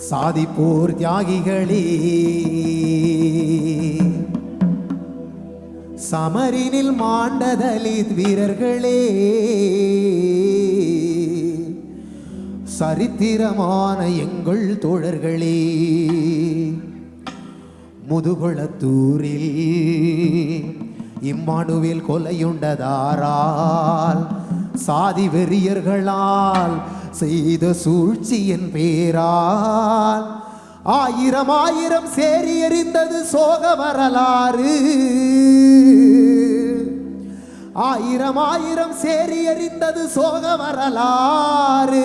சாதிப்போர் தியாகிகளே. சமரினில் மாண்டதலித் வீரர்களே. சரித்திரமான எங்கள் தோழர்களே. முதுகுளத்தூரில் இம்மானுவில் கொலையுண்டதாரால் சாதி வெறியர்களால் செய்த சூழ்ச்சியின் பேரால் ஆயிரம் ஆயிரம் சேரி எறிந்தது சோக வரலாறு. ஆயிரம் ஆயிரம் சேரி எறிந்தது சோக வரலாறு.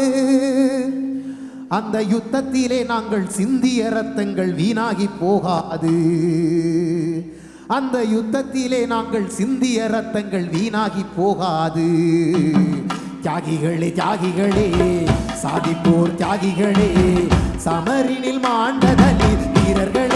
அந்த யுத்தத்திலே நாங்கள் சிந்திய ரத்தங்கள் வீணாகி போகாது. அந்த யுத்தத்திலே நாங்கள் சிந்திய ரத்தங்கள் வீணாகி போகாது. தியாகிகளே தியாகிகளே சாதிப்போர் தியாகிகளே சமரினில் மாண்டதலி வீரர்கள்.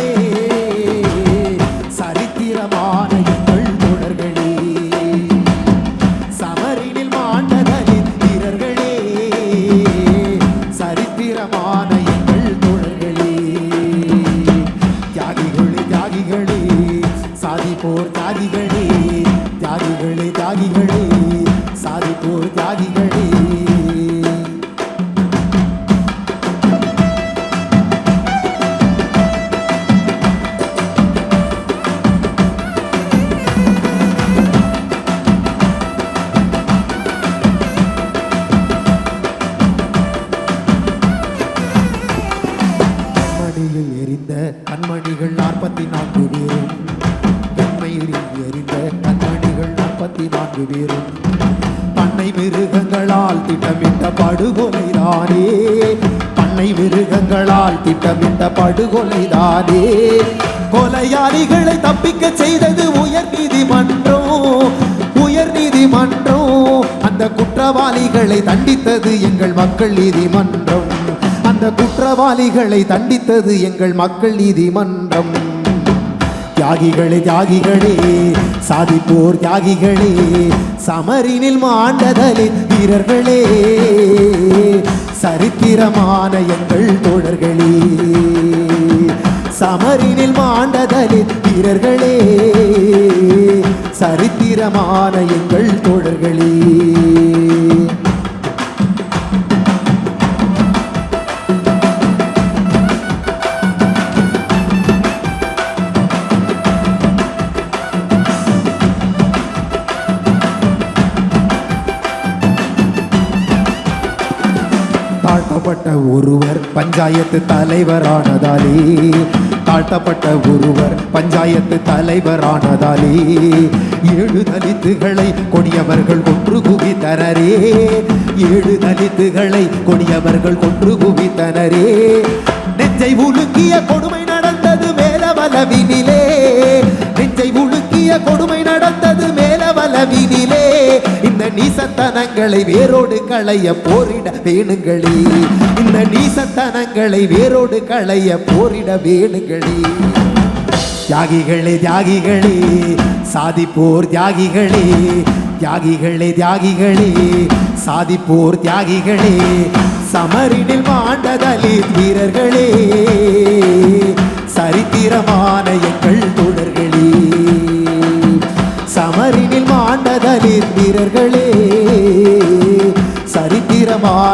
கண்மணியில் எரிந்த கண்மணிகள் நாற்பத்தி நான்கு பேரும். கண்மையில் எரிந்த கண்மணிகள் நாற்பத்தி நான்கு பேரும். பண்ணை மிருகங்களால் திட்டமிட்ட படுகொலைதானே பண்ணை மிருகங்களால் திட்டமிட்ட படுகொலைதானே கொலையாளிகளை தப்பிக்க செய்தது உயர் நீதிமன்றம். உயர் நீதிமன்றம். அந்த குற்றவாளிகளை தண்டித்தது எங்கள் மக்கள் நீதிமன்றம். அந்த குற்றவாளிகளை தண்டித்தது எங்கள் மக்கள் நீதிமன்றம் தியாகிகளே தியாகிகளே சாதிப்போர் தியாகிகளே சமரினில் மாண்டதலே வீரர்களே சரித்திரமான எங்கள் தோழர்களே சமரினில் மாண்டதலே வீரர்களே சரித்திரமான எங்கள் தோழர்களே. தாழ்த்தப்பட்ட ஒருவர் பஞ்சாயத்து தலைவரானதாலே. தாழ்த்தப்பட்ட ஒருவர் பஞ்சாயத்து தலைவரானதாலே. ஏழு தலித்துகளை கொடியவர்கள் கொன்று குவித்தனரே ஏழு தலித்துகளை கொடியவர்கள் கொன்று குவித்தனரே நெஞ்சை உலுக்கிய கொடுமை நடந்தது மேலவலவினிலே. நெஞ்சை உலுக்கிய கொடுமை நடந்தது மேலவலவினிலே. இந்த நீசத்தனங்களை வேரோடு களைய போரிட வேணுங்களே. இந்த நீசத்தனங்களை வேரோடு களைய போரிட வேணுங்களே. தியாகிகளே தியாகிகளே சாதிப்போர் தியாகிகளே தியாகிகளே தியாகிகளே சாதிப்போர் தியாகிகளே சமரிடில் மாண்டதலி வீர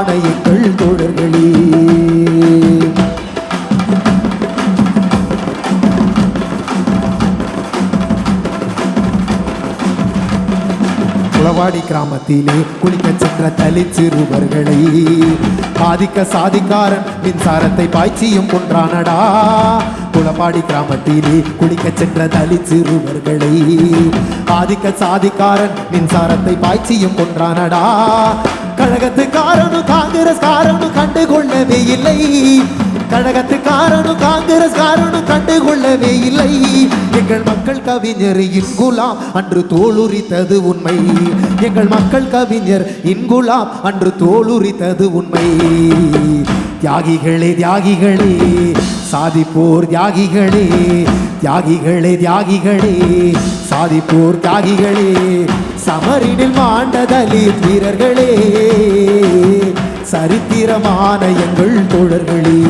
சரித்திரமான தோழர்களே. குளவாடி கிராமத்திலே குளிக்க சென்ற தலி சிறுவர்களை ஆதிக்க சாதிக்காரன் மின்சாரத்தை பாய்ச்சியும் கொன்றானடா. குளப்பாடி கிராமத்திலே குளிக்க சென்ற தலி சிறுவர்களை ஆதிக்க சாதிக்காரன் மின்சாரத்தை பாய்ச்சியும் கொன்றானடா. கழகத்துக்காரனு இல்லை. கழகத்துக்காரனும் காங்கிரஸ் காரனும் கண்டுகொள்ளவே இல்லை. எங்கள் மக்கள் கவிஞர் இன்குலாம் அன்று தோலுரித்தது உண்மை. எங்கள் மக்கள் கவிஞர் இன்குலாம் அன்று தோலுரித்தது உண்மை. தியாகிகளே தியாகிகளே சாதிப்போர் தியாகிகளே தியாகிகளே தியாகிகளே சாதிப்போர் தியாகிகளே சமரினில் மாண்டதலி வீரர்களே. சரித்திரமான எங்கள் தோழர்களே.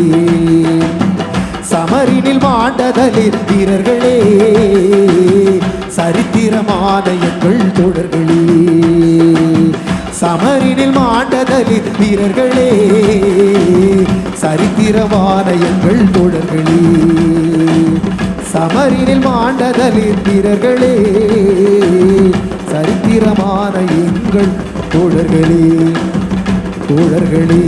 சமரினில் மாண்டதலில் வீரர்களே. சரித்திரமான எங்கள் தோழர்களே. சமரினில் மாண்டதலில் வீரர்களே. சரித்திரமான எங்கள் தோழர்களே. சமரினில் மாண்டதலில் வீரர்களே. சரித்திரமான எங்கள் தோழர்களே. தோழர்களே